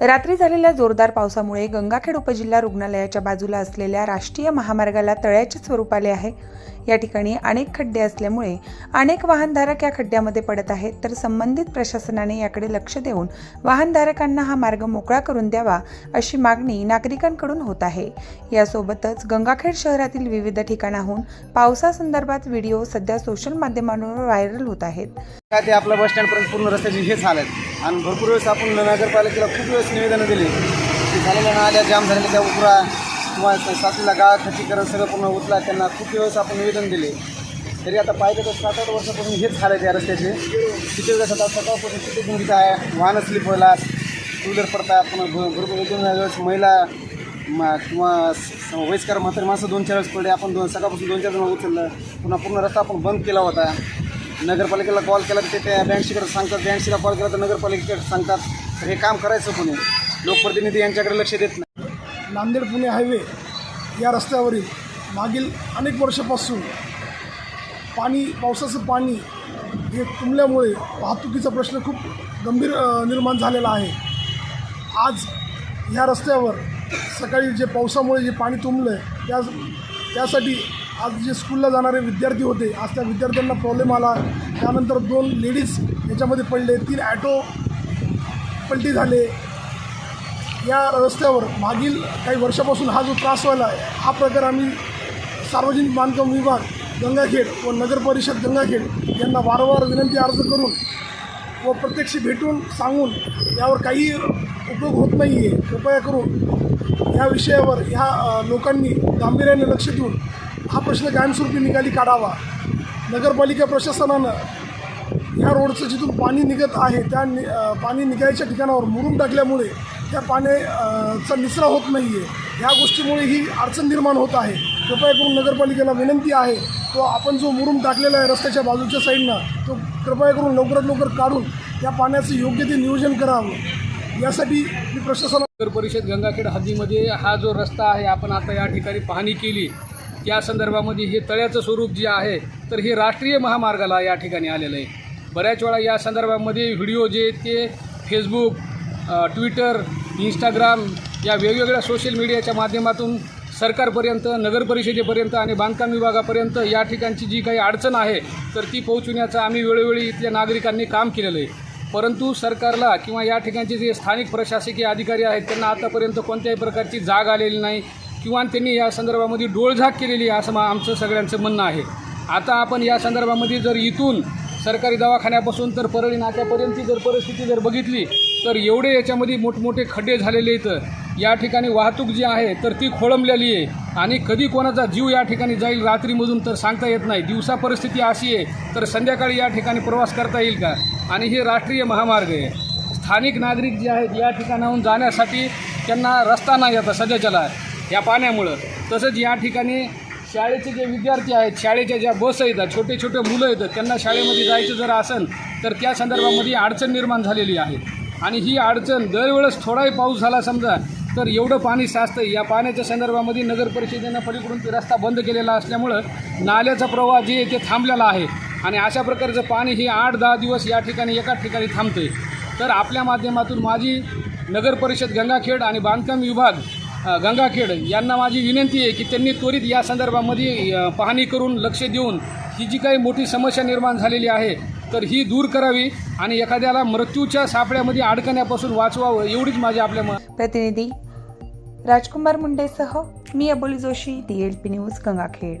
रात्री झालेल्या जोरदार पावसामुळे गंगाखेड उपजिल्हा रुग्णालयाच्या बाजूला असलेल्या राष्ट्रीय महामार्गाला तळ्याचे स्वरूप आले आहे. या ठिकाणी अनेक खड्डे असल्यामुळे अनेक वाहनधारक या खड्ड्यामध्ये पडत आहेत. तर संबंधित प्रशासनाने याकडे लक्ष देऊन वाहनधारकांना हा मार्ग मोकळा करून द्यावा अशी मागणी नागरिकांकडून होत आहे. यासोबतच गंगाखेड शहरातील विविध ठिकाणाहून पावसासंदर्भात व्हिडिओ सध्या सोशल माध्यमांवर व्हायरल होत आहेत. आपलं आपल्या बस स्टँडपर्यंत पूर्ण रस्त्याची हेच हाल आहेत. आणि भरपूर वेळेस आपण नगरपालिकेला खूप वेळेस निवेदनं दिली की झालेल्या नाल्या जाम झालेल्या त्या उकरा किंवा साथीला गाळ खचीकरण सगळं पूर्ण उतला त्यांना खूप वेळेस आपण निवेदन दिले. तरी आता पाहिजे तर सात आठ वर्षापासून हेच झालं त्या रस्त्याचे. किती वेळेस आता सकाळपासून किती गुंगीचं आहे वाहनं स्लिप व्हायला टू व्हीलर पडतात पण भरपूर दोन वेळेस महिला मा किंवा वयस्कर म्हातारी माणसं दोन चार वेळेस पडले आपण दोन सकाळपासून दोन चार जण उचललं पुन्हा पूर्ण रस्ता आपण बंद केला होता. नगरपालिकेला कॉल केला तर ते त्या बँकशीकडे सांगतात. बँकशीला कॉल केला तर नगरपालिकेकडे सांगतात. तर हे काम करायचं पुणे लोकप्रतिनिधी यांच्याकडे लक्ष देत नाही. नांदेड पुणे हायवे या रस्त्यावरील मागील अनेक वर्षापासून पाणी पावसाचं पाणी हे तुंबल्यामुळे वाहतुकीचा प्रश्न खूप गंभीर निर्माण झालेला आहे. आज ह्या रस्त्यावर सकाळी जे पावसामुळे जे पाणी तुंबलं आहे त्या त्यासाठी आज जे स्कूलला जाणारे विद्यार्थी होते आज त्या विद्यार्थ्यांना प्रॉब्लेम आला. त्यानंतर दोन लेडीज याच्यामध्ये पडले तीन ॲटो पलटी झाले. या रस्त्यावर मागील काही वर्षापासून हा जो त्रास व्हायला आहे हा प्रकार आम्ही सार्वजनिक बांधकाम विभाग गंगाखेड व नगर परिषद गंगाखेड यांना वारंवार विनंती अर्ज करून व प्रत्यक्ष भेटून सांगून यावर काही उपयोग होत नाही आहे कृपया करून या विषयावर ह्या लोकांनी गांभीर्याने लक्ष देऊन हा प्रश्न कायमस्वरूपी निकाली काढावा. नगरपालिका प्रशासनानं या रोडचं जिथून पाणी निघत आहे त्या नि पाणी निघायच्या ठिकाणावर मुरून टाकल्यामुळे त्या पाण्याचा निचरा होत नाही आहे ह्या गोष्टीमुळे ही अडचण निर्माण होत आहे. कृपया करून नगरपालिकेला विनंती आहे तो आपण जो मुरुम टाकलेला आहे रस्त्याच्या बाजूच्या साईडनं तो कृपया करून लवकरात लवकर काढून त्या पाण्याचं योग्य ते नियोजन करावं. यासाठी मी प्रशासना नगर परिषद गंगाखेड हद्दीमध्ये हा जो रस्ता आहे आपण आता या ठिकाणी पाहणी केली. या संदर्भामध्ये हे तळ्याचं स्वरूप जे आहे तर हे राष्ट्रीय महामार्गाला या ठिकाणी आलेलं आहे. बऱ्याच वेळा या संदर्भामध्ये व्हिडिओ जे ते फेसबुक ट्विटर इंस्टाग्राम या वेगवेगळ्या सोशल मीडियाच्या माध्यमातून सरकारपर्यंत नगरपरिषदेपर्यंत आणि बांधकाम विभागापर्यंत या ठिकाणची जी काही अडचण आहे तर ती पोहोचविण्याचं आम्ही वेळोवेळी इथल्या नागरिकांनी काम केलेलं आहे. परंतु सरकारला किंवा या ठिकाणचे जे स्थानिक प्रशासकीय अधिकारी आहेत त्यांना आतापर्यंत कोणत्याही प्रकारची जाग आलेली नाही. किंवा त्यांनी या संदर्भामध्ये डोळझाक केलेली आहे असं मा आमचं सगळ्यांचं म्हणणं आहे. आता आपण या संदर्भामध्ये जर इथून सरकारी दवाखान्यापासून तर परळी नाक्यापर्यंतची जर परिस्थिती जर बघितली तर एवढे याच्यामध्ये मोठमोठे खड्डे झालेले आहेत. या ठिकाणी वाहतूक जी आहे तर ती खोळंबलेली आहे. आणि कधी कोणाचा जीव या ठिकाणी जाईल रात्रीमधून तर सांगता येत नाही. दिवसा परिस्थिती अशी आहे तर संध्याकाळी या ठिकाणी प्रवास करता येईल का? आणि हे राष्ट्रीय महामार्ग आहे. स्थानिक नागरिक जे आहेत या ठिकाणाहून जाण्यासाठी त्यांना रस्ता नाही आता सध्याच्याला. या पाण्यामुळं. तसंच या ठिकाणी शाळेचे जे विद्यार्थी आहेत शाळेच्या ज्या बस येतात छोटे छोटे मुलं येतात त्यांना शाळेमध्ये जायचं जर असेल तर त्या संदर्भामध्ये अडचण निर्माण झालेली आहे. आणि ही अडचण दरवेळेस थोडाही पाऊस झाला समजा तर एवढं पाणी साचतं या पाण्याच्या संदर्भामध्ये नगर परिषदेनं पलीकडून ते रस्ता बंद केलेला असल्यामुळं नाल्याचा प्रवाह जे आहे ते थांबलेला आहे. आणि अशा प्रकारचं पाणी हे आठ दहा दिवस या ठिकाणी एकाच ठिकाणी थांबते तर आपल्या माध्यमातून माझी नगर परिषद गंगाखेड आणि बांधकाम विभाग गंगाखेड यांना माझी विनंती आहे की त्यांनी त्वरित या संदर्भामध्ये पाहणी करून लक्ष देऊन ही जी काही मोठी समस्या निर्माण झालेली आहे तर ही दूर करावी आणि एखाद्याला मृत्यूच्या सापळ्यामध्ये अडकण्यापासून वाचवावं एवढीच माझी आपल्या प्रतिनिधी राजकुमार मुंडेसह मी Aboli Joshi D L P news Gangakhed.